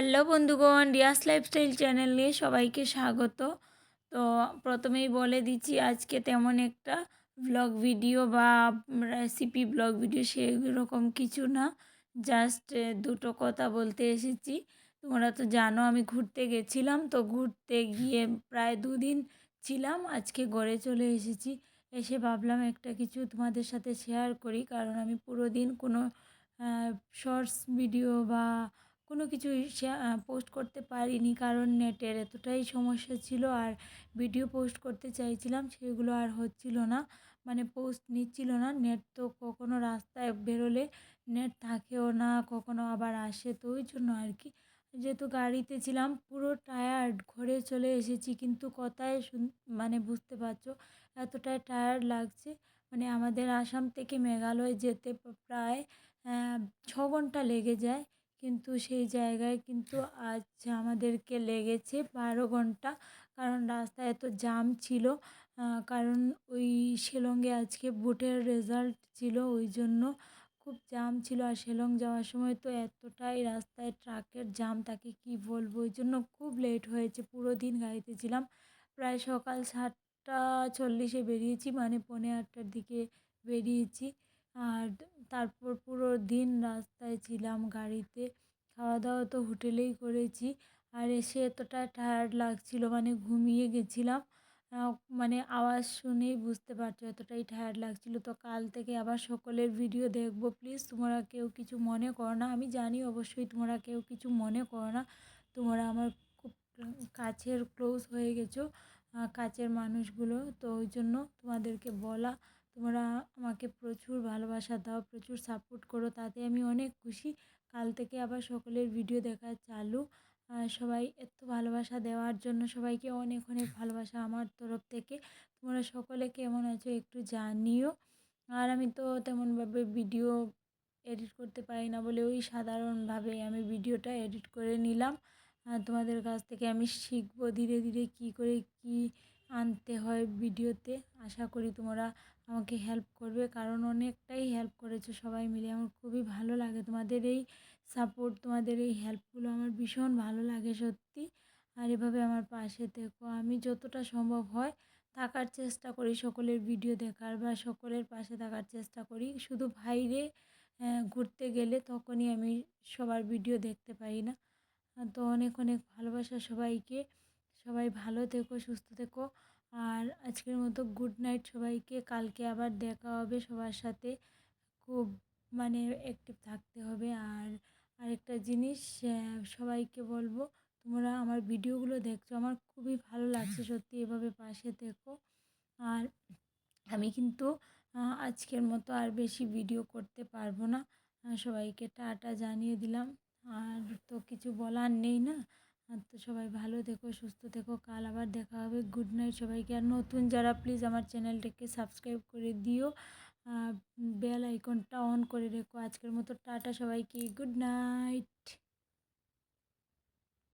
Hello বন্ধুগণ Riya's lifestyle channel নিয়ে সবাইকে স্বাগত। তো প্রথমেই বলে দিচ্ছি, আজকে তেমন একটা ব্লগ ভিডিও বা রেসিপি ব্লগ ভিডিও সেরকম কিছু না। জাস্ট দুটো কথা বলতে এসেছি। তোমরা তো জানো আমি ঘুরতে গেছিলাম, তো ঘুরতে গিয়ে প্রায় দুদিন ছিলাম, আজকে গড়ে চলে এসেছি। এসে ভাবলাম একটা কিছু তোমাদের সাথে শেয়ার করি, কারণ আমি পুরো দিন কোনো শর্টস ভিডিও বা কোনো কিছুই পোস্ট করতে পারিনি কারণ নেটের এতটাই সমস্যা ছিল আর ভিডিও পোস্ট করতে চাইছিলাম সেগুলো আর হচ্ছিল না। মানে পোস্ট নিচ্ছিল না, নেট তো কখনো রাস্তায় বেরোলে নেট থাকেও না, কখনো আবার আসে, তো ওই জন্য আর কি। যেহেতু গাড়িতে ছিলাম, পুরো টায়ার্ড ঘরে চলে এসেছি, কিন্তু কথায় শুন মানে বুঝতে পারছ, এতটাই টায়ার্ড লাগছে। মানে আমাদের আসাম থেকে মেঘালয় যেতে প্রায় ছ ঘণ্টা লেগে যায়। কিন্তু সেই জায়গায় কিন্তু আজ আমাদেরকে লেগেছে বারো ঘণ্টা। কারণ রাস্তায় এত জাম ছিল কারণ ওই শিলংয়ে আজকে ভোটের রেজাল্ট ছিল, ওই জন্য খুব জাম ছিল। আর শিলং যাওয়ার সময় তো এতটাই রাস্তায় ট্রাকের জাম তাকে কি বলব? ওই জন্য খুব লেট হয়েছে, পুরো দিন গাড়িতে ছিলাম। প্রায় সকাল সাতটা চল্লিশে বেরিয়েছি মানে পৌনে আটটার দিকে বেরিয়েছি। আর তারপর পুরো দিন রাস্তায় ছিলাম গাড়িতে। খাওয়া দাওয়া তো হোটেলেই করেছি। আর এসে এতটা টায়ার্ড লাগছিল মানে ঘুমিয়ে গেছিলাম। মানে আওয়াজ শুনেই বুঝতে পারছ, এতটাই টায়ার্ড লাগছিল। তো কাল থেকে আবার সকলের ভিডিও দেখব। প্লিজ তোমরা কেউ কিছু মনে করো না। আমি জানি অবশ্যই তোমরা কেউ কিছু মনে করো না। তোমরা আমার খুব কাছের ক্লোজ হয়ে গেছো কাছের মানুষগুলো। তো ওই জন্য তোমাদেরকে বলা তোমরা আমাকে প্রচুর ভালোবাসা দাও, প্রচুর সাপোর্ট করো, তাতে আমি অনেক খুশি। কাল থেকে আবার সকলের ভিডিও দেখা চালু। সবাই এত ভালোবাসা দেওয়ার জন্য সবাইকে অনেক অনেক ভালোবাসা আমার তরফ থেকে। তোমরা সকলে কেমন আছো একটু জানিও। আর আমি তো তেমনভাবে ভিডিও এডিট করতে পারি না বলে ওই সাধারণভাবে আমি ভিডিওটা এডিট করে নিলাম। তোমাদের কাছ থেকে আমি শিখব ধীরে ধীরে কী করে কী আনতে হয় ভিডিওতে। আশা করি তোমরা আমাকে হেল্প করবে, কারণ অনেকটাই হেল্প করেছ সবাই মিলে। আমার খুবই ভালো লাগে তোমাদের এই সাপোর্ট তোমাদের এই হেল্পগুলো আমার ভীষণ ভালো লাগে সত্যি। আর এভাবে আমার পাশে থেকো। আমি যতটা সম্ভব হয় থাকার চেষ্টা করি, সকলের ভিডিও দেখার বা সকলের পাশে থাকার চেষ্টা করি। শুধু বাইরে ঘুরতে গেলে তখনই আমি সবার ভিডিও দেখতে পাই না। তো অনেক অনেক ভালোবাসা সবাইকে। সবাই ভালো থেকো, সুস্থ থেকো। আর আজকের মতো গুড নাইট সবাইকে। কালকে আবার দেখা হবে সবার সাথে। খুব মানে অ্যাক্টিভ থাকতে হবে। আর আরেকটা জিনিস সবাইকে বলব, তোমরা আমার ভিডিওগুলো দেখছ। আমার খুবই ভালো লাগছে সত্যি এভাবে পাশে থেকো। আর আমি কিন্তু আজকের মতো আর বেশি ভিডিও করতে পারব না। সবাইকে টাটা জানিয়ে দিলাম। আর তো কিছু বলার নেই না। আর তো সবাই ভালো দেখো সুস্থ থেকো, কাল আবার দেখা হবে। গুড নাইট সবাইকে। আর নতুন যারা প্লিজ আমার চ্যানেলটাকে সাবস্ক্রাইব করে দিও। বেল আইকনটা অন করে রেখো। আজকের মতো টাটা সবাইকে। Good night